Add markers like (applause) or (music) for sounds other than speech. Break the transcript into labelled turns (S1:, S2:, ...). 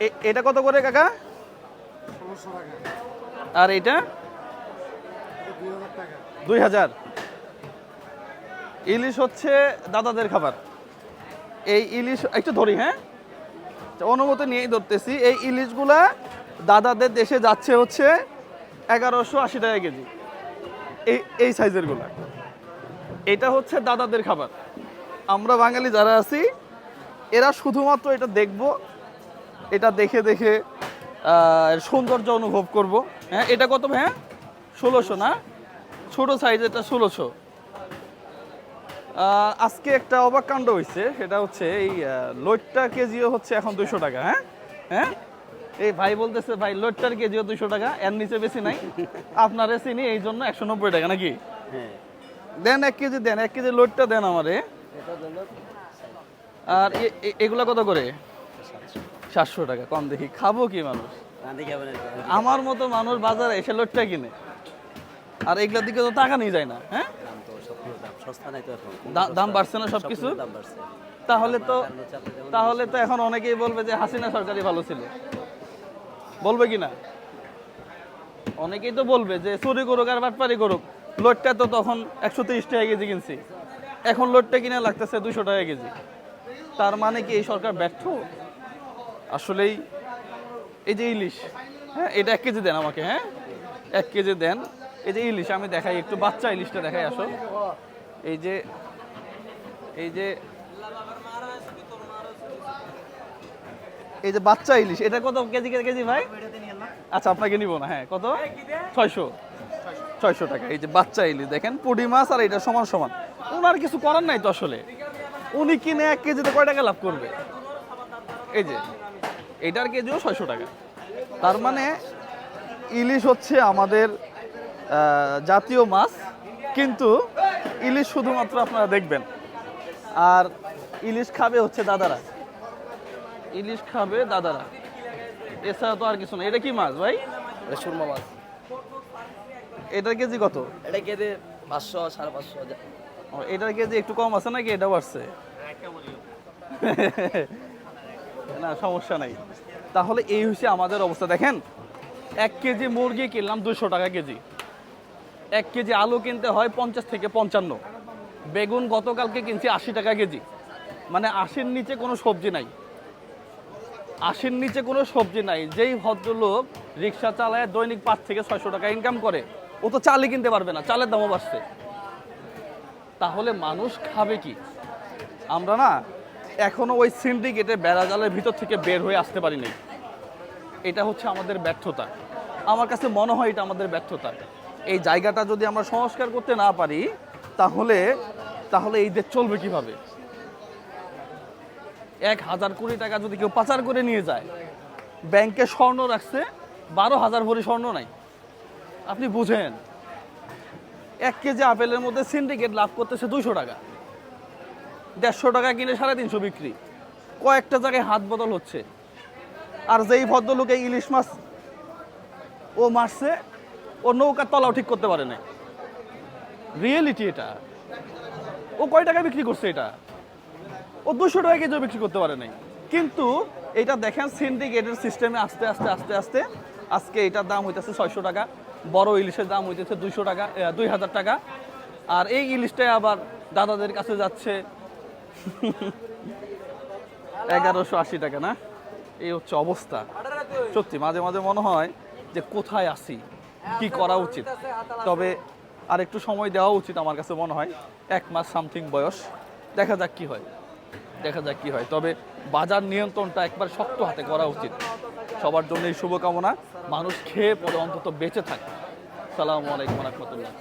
S1: এটা কত করে কাকা? আর এটা? দুই হাজার। ইলিশ হচ্ছে দাদাদের খাবার। এই ইলিশ, একটু ধরি হ্যাঁ? অনুমতি নিয়েই ধরতেছি, এই ইলিশগুলা দাদাদের দেশে যাচ্ছে হচ্ছে এগারোশো আশি টাকা কেজি। এই এই সাইজেরগুলা। এটা হচ্ছে দাদাদের খাবার। আমরা বাঙালি যারা আছি, এরা শুধুমাত্র এটা দেখব এটা দেখে দেখে সৌন্দর্য অনুভব করব। হ্যাঁ এটা কত হ্যাঁ ষোলোশো না? ছোট সাইজ এটা ষোলোশো। আজকে একটা অবাক কাণ্ড হয়েছে সেটা হচ্ছে এই লোটটা কেজিও হচ্ছে এখন দুশো টাকা হ্যাঁ? হ্যাঁ? এই ভাই বলতেছে ভাই লোটটার কেজিও দুশো টাকা এর নিচে বেশি নাই। আপনারে চিনি এই জন্য একশো নব্বই টাকা নাকি?
S2: হ্যাঁ।
S1: দেন এক কেজি দেন এক কেজি লোটটা দেন আমারে। আর এগুলা কত করে? সাতশো টাকা কম দেখি। খাব কি মানুষ? আমার মতো মানুষ বাজারে এসে লোটটা কিনে। আর এগুলোর দিকে তো টাকা নিয়ে যায় না হ্যাঁ?
S2: দাম
S1: বাড়ছে না সবকিছু? তাহলে তো তাহলে তো এখন অনেকেই বলবে যে হাসিনা সরকারই ভালো ছিল। বলবে কি না? অনেকেই তো বলবে যে চুরি করুক আর বাটপারি করুক। লোডটা তো তখন একশো তিরিশ টাকা কেজি কিনছি। এখন লোডটা কিনে লাগতেছে দুশো টাকা কেজি। তার মানে কি এই সরকার ব্যর্থ? আসলেই এই যে ইলিশ হ্যাঁ এটা এক কেজি দেন আমাকে হ্যাঁ? এক কেজি দেন। এই যে ইলিশ, আমি দেখাই, একটু বাচ্চা ইলিশটা দেখাই আসো এই যে এই যে এই যে বাচ্চা ইলিশ, এটা কত কেজি কেজি ভাই? আচ্ছা আপনাকে নিব না হ্যাঁ কত? ছয়শো। ছয়শো টাকা। এই যে বাচ্চা ইলিশ, দেখেন পুডি মাছ আর এটা সমান সমান। ওনার কিছু করার নাই তো আসলে। উনি কিনে এক কেজিতে কয় টাকা লাভ করবে? এই যে এটার কেজিও ছয়শো টাকা। তার মানে ইলিশ হচ্ছে আমাদের জাতীয় মাছ কিন্তু ইলিশ শুধুমাত্র আপনারা দেখবেন। আর ইলিশ খাবে হচ্ছে দাদারা। ইলিশ খাবে দাদারা। এছাড়া তো আর কিছু না। এটা কি মাছ ভাই?
S2: এটা সুরমা মাছ।
S1: এটার কেজি কত?
S2: এটা কেজি পাঁচশো সাড়ে পাঁচশো।
S1: এটার কেজি একটু কম আছে নাকি? এটা বাড়ছে। (laughs) না, সমস্যা নাই। তাহলে এই হচ্ছে আমাদের অবস্থা। দেখেন, এক কেজি মুরগি কিনলাম দুশো টাকা কেজি। এক কেজি আলু কিনতে হয় পঞ্চাশ থেকে পঞ্চান্ন। বেগুন গতকালকে কিনছি আশি টাকা কেজি। মানে আশির নিচে কোনো সবজি নাই। আশির নিচে কোনো সবজি নাই। যেই ভদ্রলোক রিক্সা চালায় দৈনিক পাঁচ থেকে ছয়শো টাকা ইনকাম করে, ও তো চালই কিনতে পারবে না, চালের দামও বাড়ছে। তাহলে মানুষ খাবে কি? আমরা না এখনও ওই সিন্ডিকেটে বেড়াজালের ভিতর থেকে বের হয়ে আসতে পারিনি এটা হচ্ছে আমাদের ব্যর্থতা। আমার কাছে মনে হয় এটা আমাদের ব্যর্থতা। এই জায়গাটা যদি আমরা সংস্কার করতে না পারি, তাহলে তাহলে এই দেশ চলবে কীভাবে? এক হাজার কোটি টাকা যদি কেউ পাচার করে নিয়ে যায়, ব্যাংকে স্বর্ণ রাখছে, বারো হাজার ভরি স্বর্ণ নাই। আপনি বুঝেন, এক কেজি আপেলের মধ্যে সিন্ডিকেট লাভ করতেছে দুশো টাকা। দেড়শো টাকা কিনে সাড়ে তিনশো বিক্রি। কয়েকটা জায়গায় হাত বদল হচ্ছে। আর যেই ভদ্রলোক ইলিশ মাছ ও মারছে, ও নৌকার তলাও ঠিক করতে পারে না রিয়েলিটি এটা। ও কয় টাকা বিক্রি করছে এটা? ও দুশো টাকা কেজিও বিক্রি করতে পারে নাই। কিন্তু এটা দেখেন সিন্ডিকেটের সিস্টেমে আস্তে আস্তে আস্তে আস্তে আজকে এটার দাম হইতেছে ছয়শো টাকা, বড় ইলিশের দাম হইতেছে দুইশো টাকা দুই হাজার টাকা। আর এই ইলিশটাই আবার দাদাদের কাছে যাচ্ছে এগারোশো আশি টাকা, না? এই হচ্ছে অবস্থা। সত্যি, মাঝে মাঝে মনে হয় যে কোথায় আসি কি করা উচিত? তবে আর একটু সময় দেওয়া উচিত আমার কাছে মনে হয়। এক মাস সামথিং বয়স। দেখা যাক কি হয়। দেখা যাক কি হয়। তবে বাজার নিয়ন্ত্রণটা একবার শক্ত হাতে করা উচিত। সবার জন্য এই শুভকামনা। মানুষ খেয়ে পরে অন্তত বেঁচে থাকে। সালামু আলাইকুম রহমতুল্লাহ।